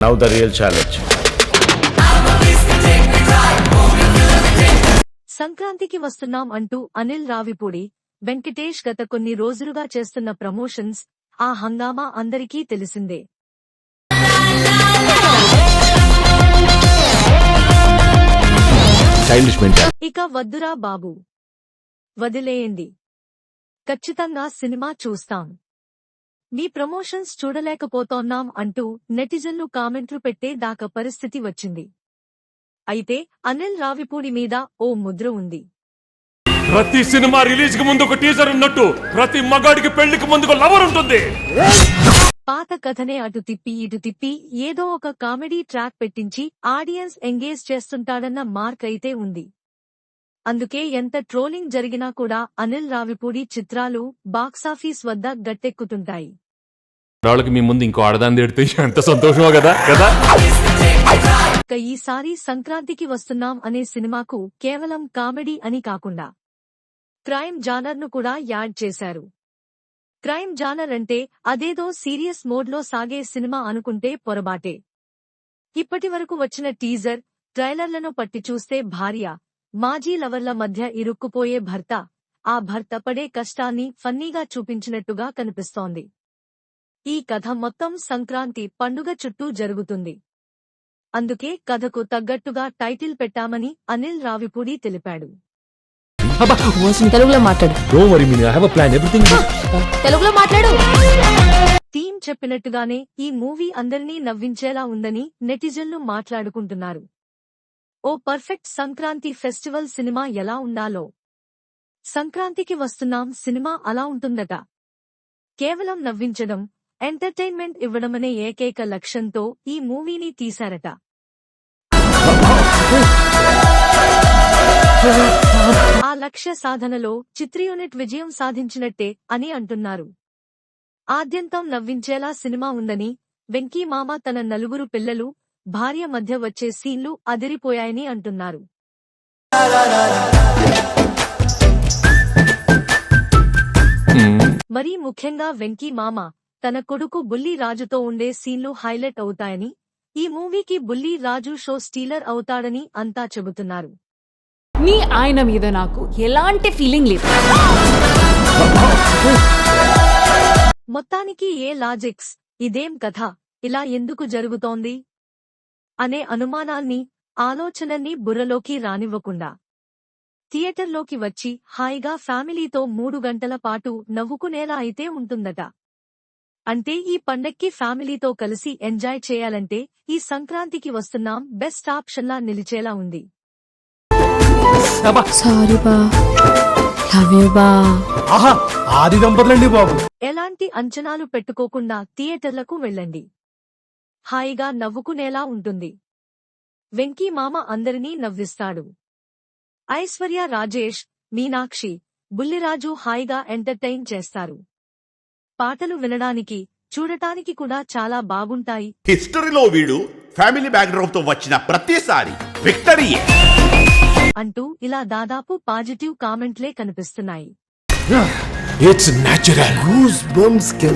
Now the real challenge. సంక్రాంతికి వస్తున్నాం అంటూ అనిల్ రావిపూడి వెంకటేష్ గత కొన్ని రోజులుగా చేస్తున్న ప్రమోషన్స్ ఆ హంగామా అందరికీ తెలిసిందే. ఇక వద్దురా బాబు వదిలేయండి ఖచ్చితంగా సినిమా చూస్తాం మీ ప్రమోషన్స్ చూడలేకపోతోన్నాం అంటూ నెటిజన్లు కామెంట్లు పెట్టే దాకా పరిస్థితి వచ్చింది. అయితే అనిల్ రావిపూడి మీద ఓ ముద్ర ఉంది. ప్రతి సినిమా రిలీజ్కి ముందు ఒక టీజర్ ఉన్నట్టు ప్రతి మగాడికి పెళ్ళికి ముందు లవర్ ఉంటుంది. పాత కథనే అటు తిప్పి ఇటు తిప్పి ఏదో ఒక కామెడీ ట్రాక్ పెట్టించి ఆడియన్స్ ఎంగేజ్ చేస్తుంటాడన్న మార్క్ అయితే ఉంది. అందుకే ఎంత ట్రోలింగ్ జరిగినా కూడా అనిల్ రావిపూడి చిత్రాలు బాక్సాఫీస్ వద్ద గట్టెక్కుతుంటాయి. వాళ్ళకి మీ ముందు ఇంకో ఆడదాన్ని తిడితే ఎంత సంతోషమో కదా కదా? ఇక ఈసారి సంక్రాంతికి వస్తున్నాం అనే సినిమాకు కేవలం కామెడీ అని కాకుండా క్రైమ్ జానర్ను కూడా యాడ్ చేశారు. క్రైమ్ జానర్ అంటే అదేదో సీరియస్ మోడ్లో సాగే సినిమా అనుకుంటే పొరబాటే ఇప్పటి వరకు వచ్చిన టీజర్ ట్రైలర్లను పట్టి చూస్తే భార్య మాజీ లవర్ల మధ్య ఇరుక్కుపోయే భర్త. ఆ భర్త పడే కష్టాన్ని ఫన్నీగా చూపించినట్టుగా కనిపిస్తోంది. ఈ కథ మొత్తం సంక్రాంతి పండుగ చుట్టూ జరుగుతుంది. అందుకే కథకు తగ్గట్టుగా టైటిల్ పెట్టామని అనిల్ రావిపూడి తెలిపాడు. తెలుగులో మాట్లాడు. టీం చెప్పినట్టుగానే ఈ మూవీ అందరినీ నవ్వించేలా ఉందని నెటిజన్లు మాట్లాడుకుంటున్నారు. ఓ పర్ఫెక్ట్ సంక్రాంతి ఫెస్టివల్ సినిమా ఎలా ఉండాలో. సంక్రాంతికి వస్తున్నాం సినిమా అలా ఉంటుందట. కేవలం నవ్వించడం ఎంటర్టైన్మెంట్ ఇవ్వడమనే ఏకైక లక్ష్యంతో ఈ మూవీని తీశారట. ఆ లక్ష్య సాధనలో చిత్ర యూనిట్ విజయం సాధించినట్టే అని అంటున్నారు. ఆద్యంతం నవ్వించేలా సినిమా ఉందని వెంకీ మామ తన నలుగురు పిల్లలు భార్య మధ్య వచ్చే సీన్లు అదిరిపోయాయని అంటున్నారు. మరీ ముఖ్యంగా వెంకీ మామ తన కొడుకు బుల్లి రాజుతో ఉండే సీన్లు హైలైట్ అవుతాయని ఈ మూవీకి బుల్లి రాజు షో స్టీలర్ అవుతాడని అంతా చెబుతున్నారు. మీ ఆయన మీద నాకు ఎలాంటి ఫీలింగ్ లేదు. మొత్తానికి ఏ లాజిక్స్? ఇదేం కథ? ఇలా ఎందుకు జరుగుతోంది? అనే అనుమానాల్ని ఆలోచనల్ని బుర్రలోకి రానివ్వకుండా. థియేటర్లోకి వచ్చి హాయిగా ఫ్యామిలీతో మూడు గంటల పాటు నవ్వుకునేలా అయితే ఉంటుందట. అంటే ఈ పండక్కి ఫ్యామిలీతో కలిసి ఎంజాయ్ చేయాలంటే ఈ సంక్రాంతికి వస్తున్నాం బెస్ట్ ఆప్షన్లా నిలిచేలా ఉంది. సారీ బా. లవ్ యూ బా. ఆహా ఆది దంపతులండి బాబు. ఎలాంటి అంచనాలు పెట్టుకోకుండా థియేటర్లకు వెళ్ళండి. హాయిగా నవ్వుకునేలా ఉంటుంది. వెంకీ మామ అందరినీ నవ్విస్తాడు. ఐశ్వర్య రాజేష్ మీనాక్షి బుల్లిరాజు హాయిగా ఎంటర్టైన్ చేస్తారు. పాటలు వినడానికి చూడటానికి కూడా చాలా బాగుంటాయి. హిస్టరీలో వీడు ఫ్యామిలీ బ్యాక్గ్రౌండ్తో వచ్చిన ప్రతిసారి విక్టరీయే. అంటూ ఇలా దాదాపు పాజిటివ్ కామెంట్లే కనిపిస్తున్నాయి. It's natural bumps can